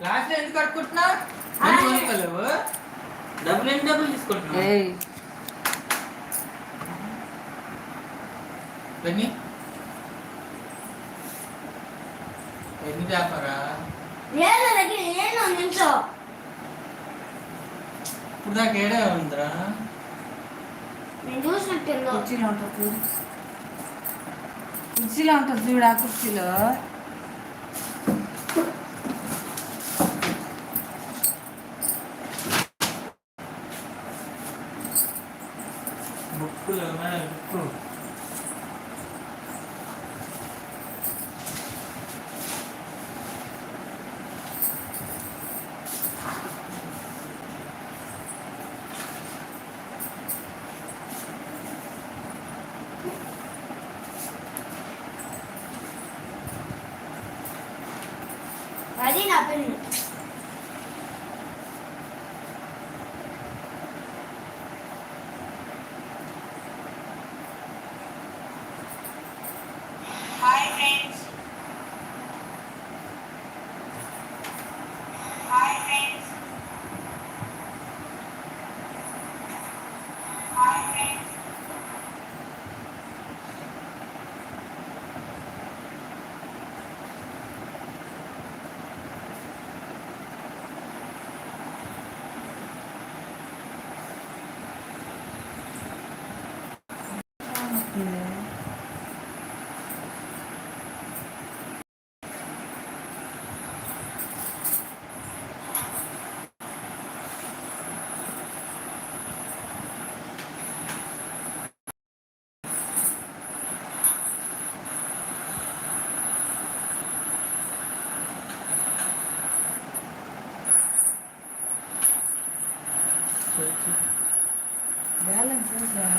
లాస్ట్లో ఎందుకు కొనుక్కోలేవు డబ్బులు ఎన్ని డబ్బులు తీసుకుంటున్నావు ఏయ్. బన్నీ ఎన్ని చేపరా నేను దగ్గర నేను నిల్చో. ఇప్పుడు దాకా ఏడే ఉందిరా? నేను చూసినట్టుందో కుర్చీలో ఉంటుంది చూడు. కుర్చీలో ఉంటుంది చూడు కుర్చీలో. బ్యాలెన్స్ ఏంట్రా?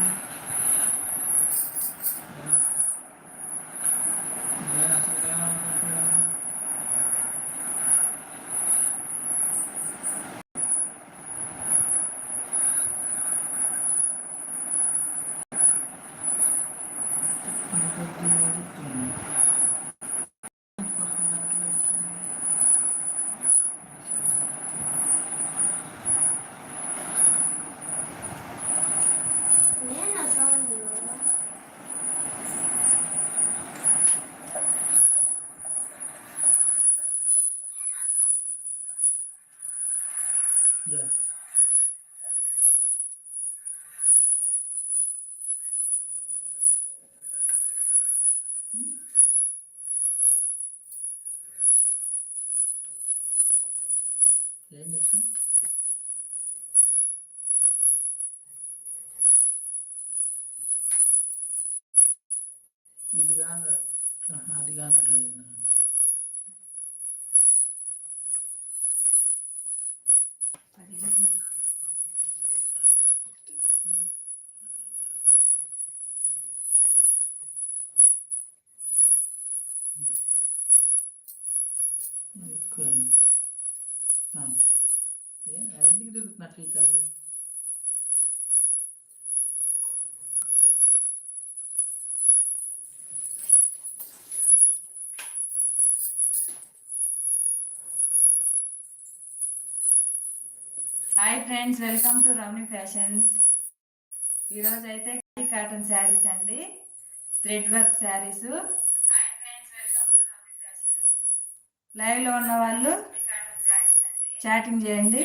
నేను సౌండ్ Yeah. ఏం చేసావు ఇది కాన అది కానట్లేదు పదిహేను మరి. ఎక్కువైంది ఆ. ఏ ఎందుకు తిరుగుతున్నట్టు ఇటు friends welcome to Ramani fashions ఈరోజు అయితే కాటన్ శారీస్ అండి. థ్రెడ్ వర్క్ శారీస్ లైవ్లో ఉన్న వాళ్ళు చాటింగ్ చేయండి.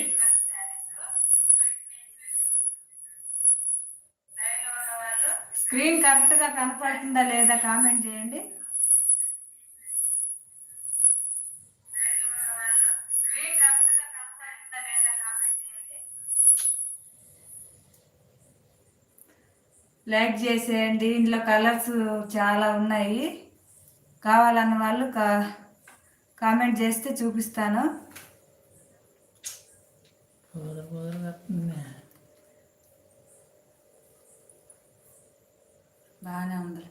స్క్రీన్ కరెక్ట్గా కనపడుతుందా లేదా కామెంట్ చేయండి. లైక్ చేసేయండి. ఇందులో కలర్స్ చాలా ఉన్నాయి. కావాలన్న వాళ్ళు కా కామెంట్ చేస్తే చూపిస్తాను. బాగానే ఉంది.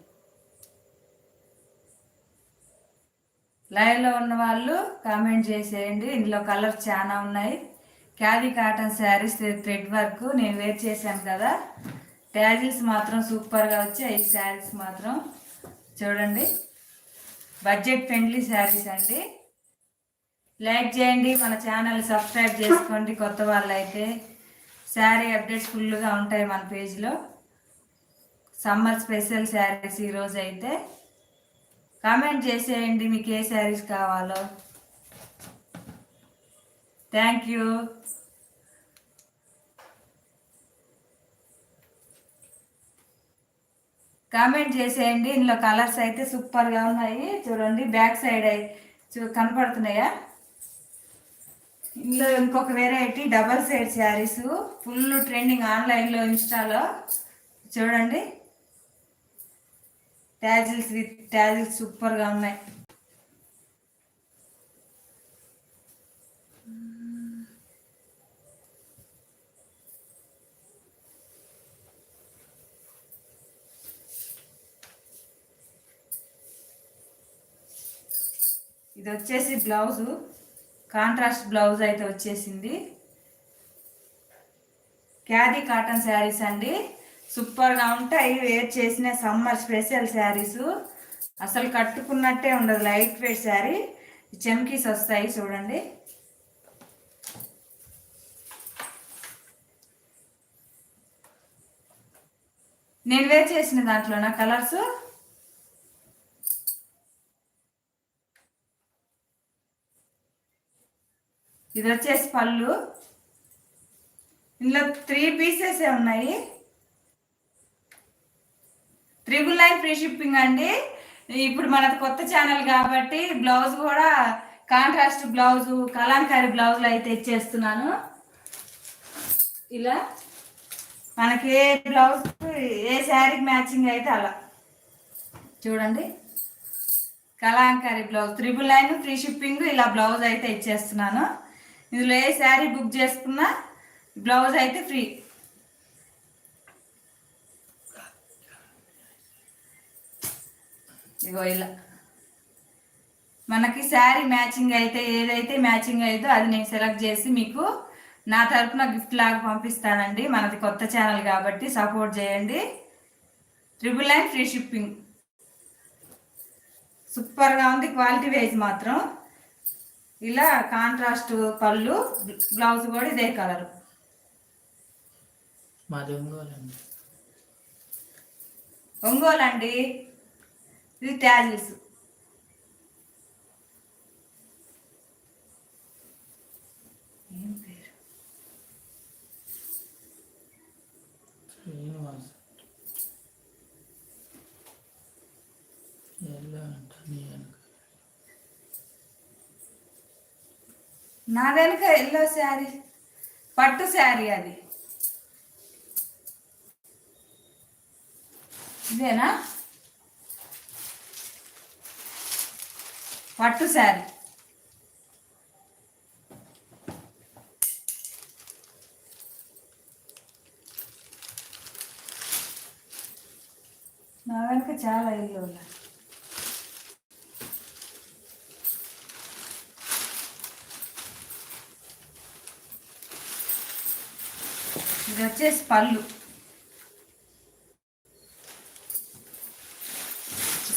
లైవ్లో ఉన్న వాళ్ళు కామెంట్ చేసేయండి. ఇందులో కలర్స్ చాలా ఉన్నాయి. Carry cotton saris thread work నేను వేర్ చేశాను కదా. ట్యాజిల్స్ మాత్రం సూపర్గా వచ్చాయి ఈ శారీస్ మాత్రం చూడండి. బడ్జెట్ ఫ్రెండ్లీ శారీస్ అండి. లైక్ చేయండి మన ఛానల్ సబ్స్క్రైబ్ చేసుకోండి కొత్త వాళ్ళు అయితే శారీ అప్డేట్స్ ఫుల్గా ఉంటాయి మన పేజ్లో. సమ్మర్ స్పెషల్ శారీస్ ఈరోజు అయితే. కామెంట్ చేసేయండి మీకు ఏ శారీస్ కావాలో. Thank you. కామెంట్ చేసేయండి. ఇందులో కలర్స్ అయితే సూపర్గా ఉన్నాయి. చూడండి బ్యాక్ సైడ్ చూ కనపడుతున్నాయా? ఇందులో ఇంకొక variety double side saris full trending ఆన్లైన్లో ఇన్స్టాలో చూడండి. ట్యాజిల్స్ విత్ ట్యాజిల్స్ సూపర్గా ఉన్నాయి. ఇది వచ్చేసి బ్లౌజు. కాంట్రాస్ట్ బ్లౌజ్ అయితే వచ్చేసింది. క్యాదీ కాటన్ శారీస్ అండి. సూపర్గా ఉంటాయి. వేర్ చేసిన సమ్మర్ స్పెషల్ శారీస్. అసలు కట్టుకున్నట్టే ఉండదు. Light weight sari. చెమ్కీస్ వస్తాయి చూడండి. నేను వేర్ చేసిన దాంట్లోనా కలర్స్? ఇది వచ్చేసి పళ్ళు. ఇందులో త్రీ పీసెస్ ఉన్నాయి. త్రిబుల్ నైన్ ఫ్రీ షిప్పింగ్ అండి. ఇప్పుడు మనది కొత్త ఛానల్ కాబట్టి బ్లౌజ్ కూడా కాంట్రాస్ట్ బ్లౌజు కలాంకారీ బ్లౌజులు అయితే ఇచ్చేస్తున్నాను ఇలా మనకి ఏ బ్లౌజ్ ఏ శారీకి మ్యాచింగ్ అయితే అలా. చూడండి. Kalamkari blouse triple nine free shipping ఇలా బ్లౌజ్ అయితే ఇచ్చేస్తున్నాను. ఇందులో ఏ శారీ బుక్ చేసుకున్నా బ్లౌజ్ అయితే ఫ్రీ. ఇగో ఇలా. మనకి శారీ మ్యాచింగ్ అయితే ఏదైతే మ్యాచింగ్ అయితే అది నేను సెలెక్ట్ చేసి మీకు నా తరపున గిఫ్ట్ లాగా పంపిస్తానండి. మనది కొత్త ఛానల్ కాబట్టి సపోర్ట్ చేయండి. Triple nine free shipping. సూపర్గా ఉంది క్వాలిటీ వైజ్ మాత్రం. ఇలా కాంట్రాస్ట్ పళ్ళు బ్లౌజ్ కూడా ఇదే కలర్ మాది ఒంగోలు అండి ఒంగోలు అండి ఇది ట్యాజిల్స్ ఏం పేరు శ్రీనివాస్ ఎల్లో అంట నీ వెనక నా వెనుక ఎల్లో శారీ పట్టు శారీ అది. ఇదేనా? పట్టు శారీ. నా వెనుక చాలా ఇల్లు ఉన్నాయి. ఇది వచ్చేసి పళ్ళు.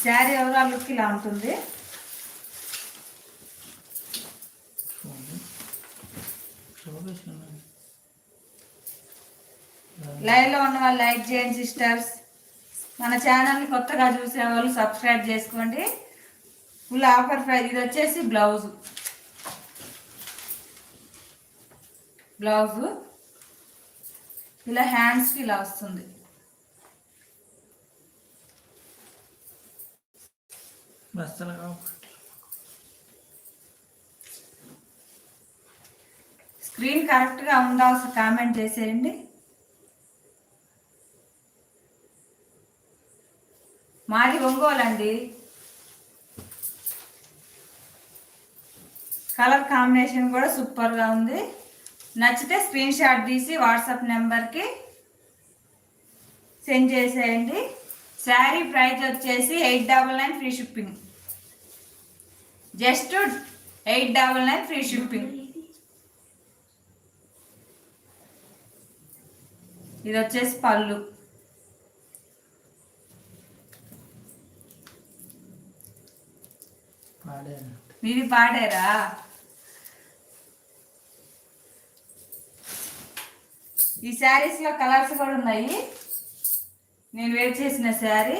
శారీ ఓవరాల్ లుక్ ఇలా ఉంటుంది? లైవ్లో ఉన్న వాళ్ళు లైక్ చేయండి సిస్టర్స్. మన ఛానల్ని కొత్తగా చూసే వాళ్ళు సబ్స్క్రైబ్ చేసుకోండి. ఫుల్ ఆఫర్ ప్రైజ్ ఇది వచ్చేసి బ్లౌజు. బ్లౌజు. ఇలా హ్యాండ్స్కి ఇలా వస్తుంది. స్క్రీన్ కరెక్ట్గా ఉందా ఒకసారి కామెంట్ చేసేయండి. మాది ఒంగోలు అండి కలర్ కాంబినేషన్ కూడా సూపర్గా ఉంది. నచ్చితే స్క్రీన్ షాట్ తీసి వాట్సాప్ నెంబర్కి సెండ్ చేసేయండి. శారీ ప్రైస్ వచ్చేసి eight double nine free shipping. Just eight double nine free shipping. ఇది వచ్చేసి పళ్ళు. మీది పాడారా? ఈ శారీస్లో కలర్స్ కూడా ఉన్నాయి. నేను వేర్ చేసిన శారీ.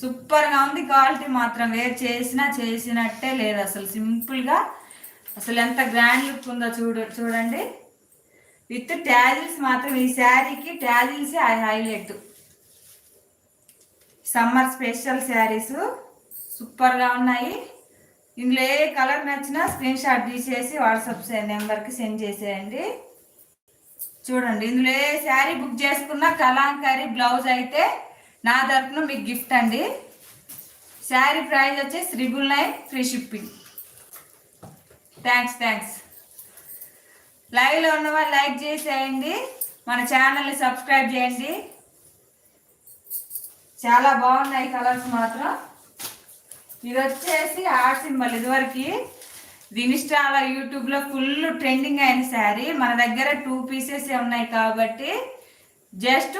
సూపర్గా ఉంది. క్వాలిటీ మాత్రం వేర్ చేసినా చేసినట్టే లేదు అసలు. సింపుల్గా అసలు ఎంత గ్రాండ్ లుక్ ఉందో చూడు చూడండి. విత్ ట్యాజిల్స్ మాత్రం ఈ శారీకి tassels highlight summer special saris సూపర్గా ఉన్నాయి. ఇందులో ఏ కలర్ నచ్చినా స్క్రీన్ షాట్ తీసేసి వాట్సాప్ నెంబర్కి సెండ్ చేసేయండి. చూడండి ఇందులో ఏ శారీ బుక్ చేసుకున్న కలాంకారీ బ్లౌజ్ అయితే నా తరఫున మీకు గిఫ్ట్ అండి. శారీ ప్రైస్ వచ్చేసి triple nine free shipping thanks thanks లైవ్లో ఉన్న వాళ్ళు లైక్ చేసేయండి. మన ఛానల్ని సబ్స్క్రైబ్ చేయండి. చాలా బాగున్నాయి కలర్స్ మాత్రం. ఇది వచ్చేసి ఆర్ట్ సింబల్ ఇదివరకు ఇది యూట్యూబ్ యూట్యూబ్లో ఫుల్ ట్రెండింగ్ అయిన శారీ మన దగ్గర టూ పీసెస్ ఉన్నాయి కాబట్టి జస్ట్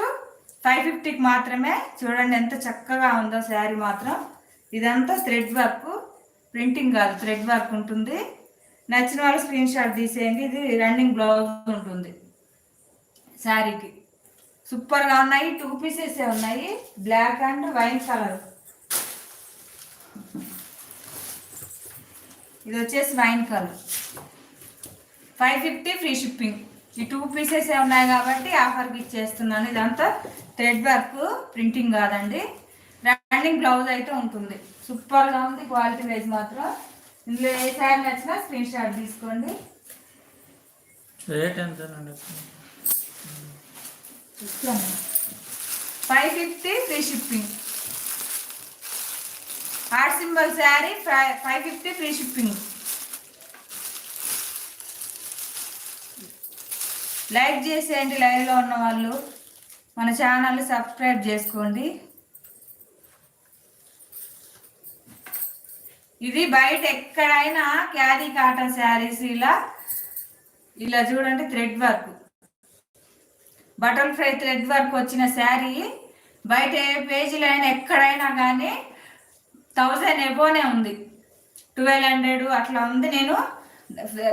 ఫైవ్ ఫిఫ్టీకి మాత్రమే చూడండి ఎంత చక్కగా ఉందో శారీ మాత్రం. ఇదంతా థ్రెడ్ వర్క్ ప్రింటింగ్ కాదు థ్రెడ్ వర్క్ ఉంటుంది. నచ్చిన వాళ్ళు స్క్రీన్ షాట్ తీసేయండి. ఇది రన్నింగ్ బ్లౌజ్ ఉంటుంది శారీకి సూపర్గా ఉన్నాయి. టూ పీసెస్ ఉన్నాయి. బ్లాక్ అండ్ వైట్ కలర్ ఇది వచ్చేసి wine colour. Five fifty free shipping ఈ టూ పీసెస్ ఉన్నాయి కాబట్టి ఆఫర్కి ఇచ్చేస్తున్నాను. ఇదంతా థ్రెడ్ వర్క్ ప్రింటింగ్ కాదండి. రన్నింగ్ బ్లౌజ్ అయితే ఉంటుంది. సూపర్గా ఉంది. క్వాలిటీ వైజ్ మాత్రం. ఇందులో ఏ శారీ నచ్చినా స్క్రీన్ షాట్ తీసుకోండి. రేట్ ఎంత five fifty free shipping heart symbol sari five five fifty free shipping like చేసేయండి లైవ్లో ఉన్న వాళ్ళు మన ఛానల్ని సబ్స్క్రైబ్ చేసుకోండి. ఇది బయట ఎక్కడైనా క్యారీ కాటన్ శారీస్ ఇలా ఇలా చూడండి thread work. Butterfly thread work వచ్చిన శారీ బయట ఏ పేజీలైనా అయినా ఎక్కడైనా కానీ థౌజండ్ ఎబోనే ఉంది. ట్వెల్వ్ హండ్రెడ్ అట్లా ఉంది. నేను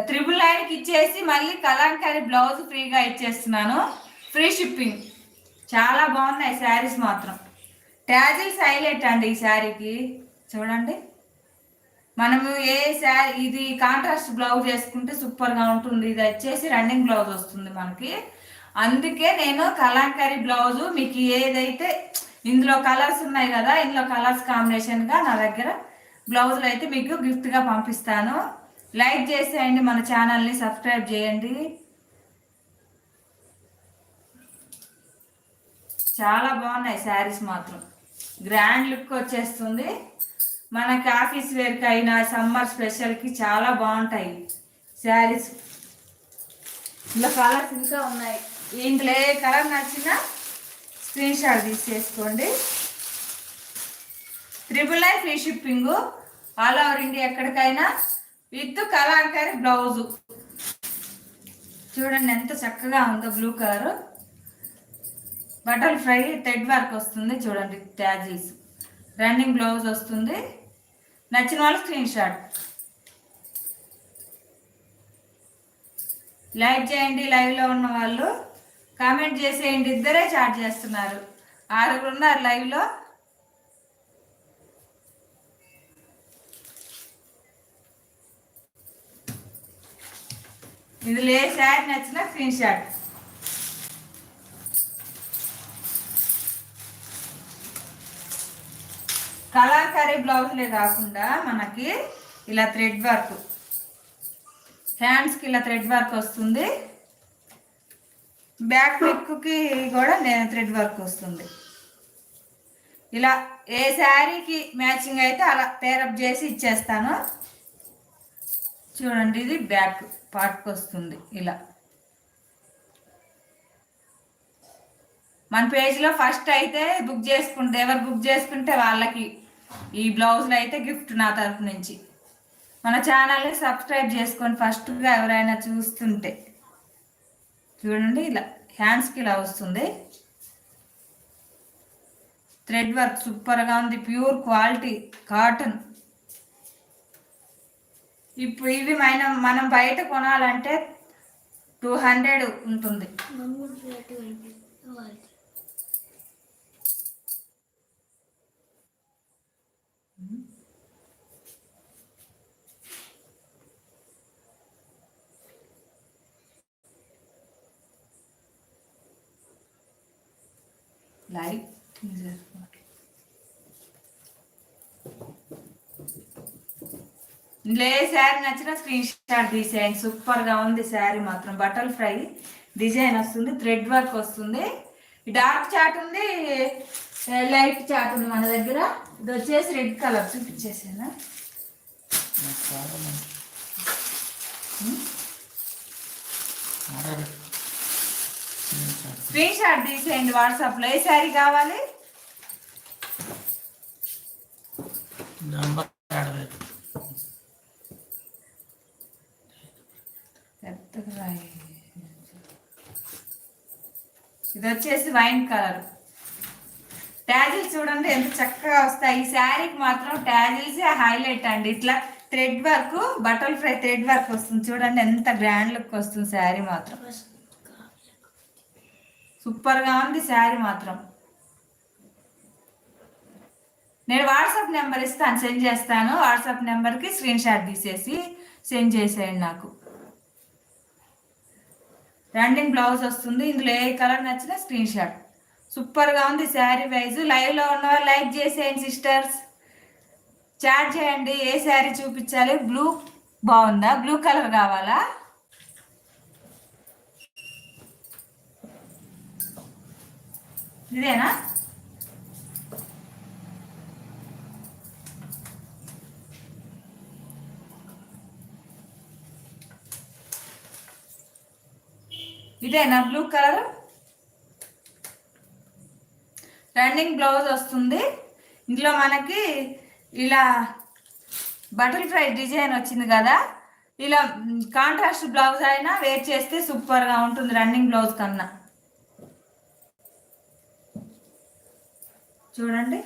త్రిబుల్ నైన్కి ఇచ్చేసి మళ్ళీ కలంకారీ బ్లౌజ్ ఫ్రీగా ఇచ్చేస్తున్నాను. Free shipping. చాలా బాగున్నాయి శారీస్ మాత్రం. ట్యాజిల్స్ హైలైట్ అండి ఈ శారీకి? చూడండి. మనము ఏ శారీ ఇది కాంట్రాస్ట్ బ్లౌజ్ వేసుకుంటే సూపర్గా ఉంటుంది. ఇది వచ్చేసి రన్నింగ్ బ్లౌజ్ వస్తుంది మనకి. అందుకే నేను కలంకారీ బ్లౌజు మీకు ఏదైతే ఇందులో కలర్స్ ఉన్నాయి కదా ఇందులో కలర్స్ కాంబినేషన్గా నా దగ్గర బ్లౌజులు అయితే మీకు గిఫ్ట్గా పంపిస్తాను. లైక్ చేసేయండి మన ఛానల్ని సబ్స్క్రైబ్ చేయండి. చాలా బాగున్నాయి శారీస్ మాత్రం. గ్రాండ్ లుక్ వచ్చేస్తుంది. మనకి ఆఫీస్ వేర్కి అయినా సమ్మర్ స్పెషల్కి చాలా బాగుంటాయి శారీస్. ఇందులో కలర్స్ ఇంకా ఉన్నాయి. ఇందులో ఏ కలర్ నచ్చినా స్క్రీన్ షాట్ తీసేసుకోండి triple nine free shipping. All over India ఎక్కడికైనా. With Kalamkari blouse. చూడండి ఎంత చక్కగా ఉందో blue colour. Butterfly thread work వస్తుంది. చూడండి ట్యాజీస్ రన్నింగ్ బ్లౌజ్ వస్తుంది. నచ్చిన వాళ్ళు స్క్రీన్ షాట్. లైక్ చేయండి లైవ్లో ఉన్న వాళ్ళు. కామెంట్ చేసేయండి. ఇద్దరే చాట్ చేస్తున్నారు. ఆరుగురు ఉన్నారు లైవ్లో ఇందులో ఏ షాట్ నచ్చినా స్క్రీన్ షాట్. కలాకారీ బ్లౌజ్లే కాకుండా మనకి ఇలా థ్రెడ్ వర్క్. హ్యాండ్స్కి ఇలా థ్రెడ్ వర్క్ వస్తుంది. బ్యాక్ నెక్కి కూడా నేను థ్రెడ్ వర్క్ వస్తుంది. ఇలా ఏ శారీకి మ్యాచింగ్ అయితే అలా పేరప్ చేసి ఇచ్చేస్తాను చూడండి ఇది బ్యాక్ పార్ట్కి వస్తుంది ఇలా. మన పేజ్లో ఫస్ట్ అయితే బుక్ చేసుకుంటే ఎవరు బుక్ చేసుకుంటే వాళ్ళకి ఈ బ్లౌజ్లు అయితే గిఫ్ట్ నా తరపు నుంచి. మన ఛానల్ని సబ్స్క్రైబ్ చేసుకొని ఫస్ట్గా ఎవరైనా చూస్తుంటే. చూడండి ఇలా హ్యాండ్స్కి ఇలా వస్తుంది. థ్రెడ్ వర్క్ సూపర్గా ఉంది ప్యూర్ క్వాలిటీ కాటన్ ఇప్పుడు ఇవి మనం మనం బయట కొనాలంటే టూ హండ్రెడ్ ఉంటుంది. ఇందులో ఏ శారీ నచ్చినా స్క్రీన్ షాట్ తీసేయండి. సూపర్గా ఉంది శారీ మాత్రం. బటల్ ఫ్రై డిజైన్ వస్తుంది థ్రెడ్ వర్క్ వస్తుంది. డార్క్ చాట్ ఉంది లైట్ చాట్ ఉంది మన దగ్గర. ఇది వచ్చేసి రెడ్ కలర్ చూపించేసాను? చాలా. స్క్రీన్ షాట్ తీసేయండి వాట్సాప్లో ఏ శారీ కావాలి. ఇది వచ్చేసి వైన్ కలర్. ట్యాజిల్స్ చూడండి ఎంత చక్కగా వస్తాయి. ఈ శారీకి మాత్రం ట్యాజిల్స్ హైలైట్ అండి. ఇట్లా thread work butterfly thread work వస్తుంది. చూడండి ఎంత గ్రాండ్ లుక్ వస్తుంది శారీ మాత్రం. సూపర్గా ఉంది శారీ మాత్రం. నేను వాట్సాప్ నెంబర్ ఇస్తాను సెండ్ చేస్తాను. వాట్సాప్ నెంబర్కి స్క్రీన్ షాట్ తీసేసి సెండ్ చేసేయండి నాకు. రన్నింగ్ బ్లౌజ్ వస్తుంది. ఇందులో ఏ కలర్ నచ్చినా స్క్రీన్ షాట్. సూపర్గా ఉంది శారీ వైజ్. లైవ్లో ఉన్నవారు లైక్ చేసేయండి సిస్టర్స్. చాట్ చేయండి. ఏ శారీ చూపించాలి? బ్లూ బాగుందా? బ్లూ కలర్ కావాలా? ఇదేనా? ఇదేనా బ్లూ కలర్? రన్నింగ్ బ్లౌజ్ వస్తుంది. ఇందులో మనకి ఇలా బటర్ ఫ్రై డిజైన్ వచ్చింది కదా. ఇలా కాంట్రాస్ట్ బ్లౌజ్ అయినా వేర్ చేస్తే సూపర్గా ఉంటుంది రన్నింగ్ బ్లౌజ్ కన్నా. చూడండి.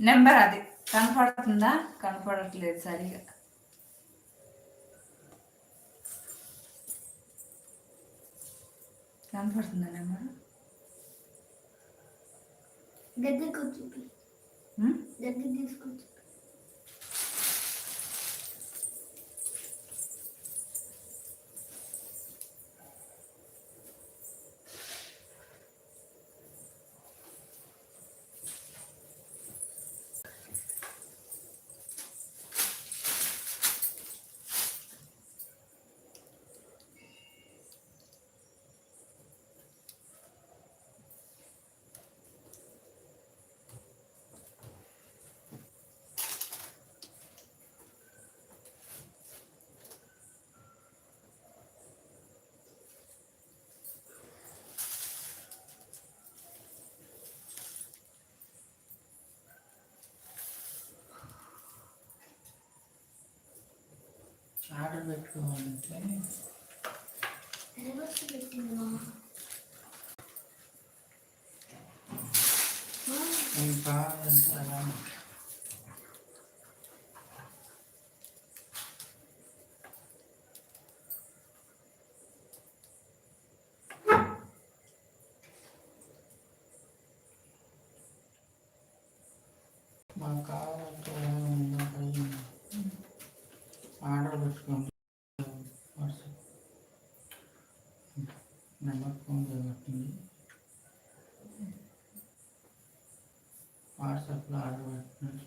నెంబర్ అది. కనపడుతుందా? కనపడట్లేదు సరిగా. కనపడుతుందా నెంబర్? దగ్గరకు ఉమ్? దగ్గర తీసుకొచ్చి. ఆర్డర్ పెట్టుకోవాలంటే రివర్స్ పెట్టింది మా ఏం కావాలంటే అలా మాకు కావాలంటే వాట్సాప్లో ఆర్డర్ పెట్టినట్టు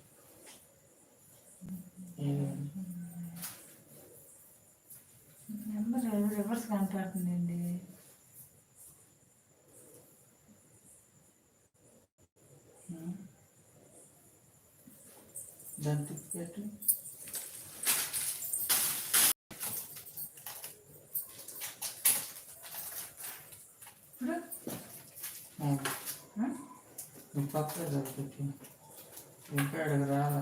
ఏదో రివర్స్ కనపడుతుందండి దాన్ని ఇప్పుడు నువ్వు పక్కన జరుపుచ్చు ఇంకా ఇక్కడికి రాలా.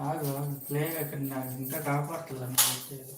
ఆగు ఆగు. ప్లే అక్కడ నాకు ఇంకా వచ్చేది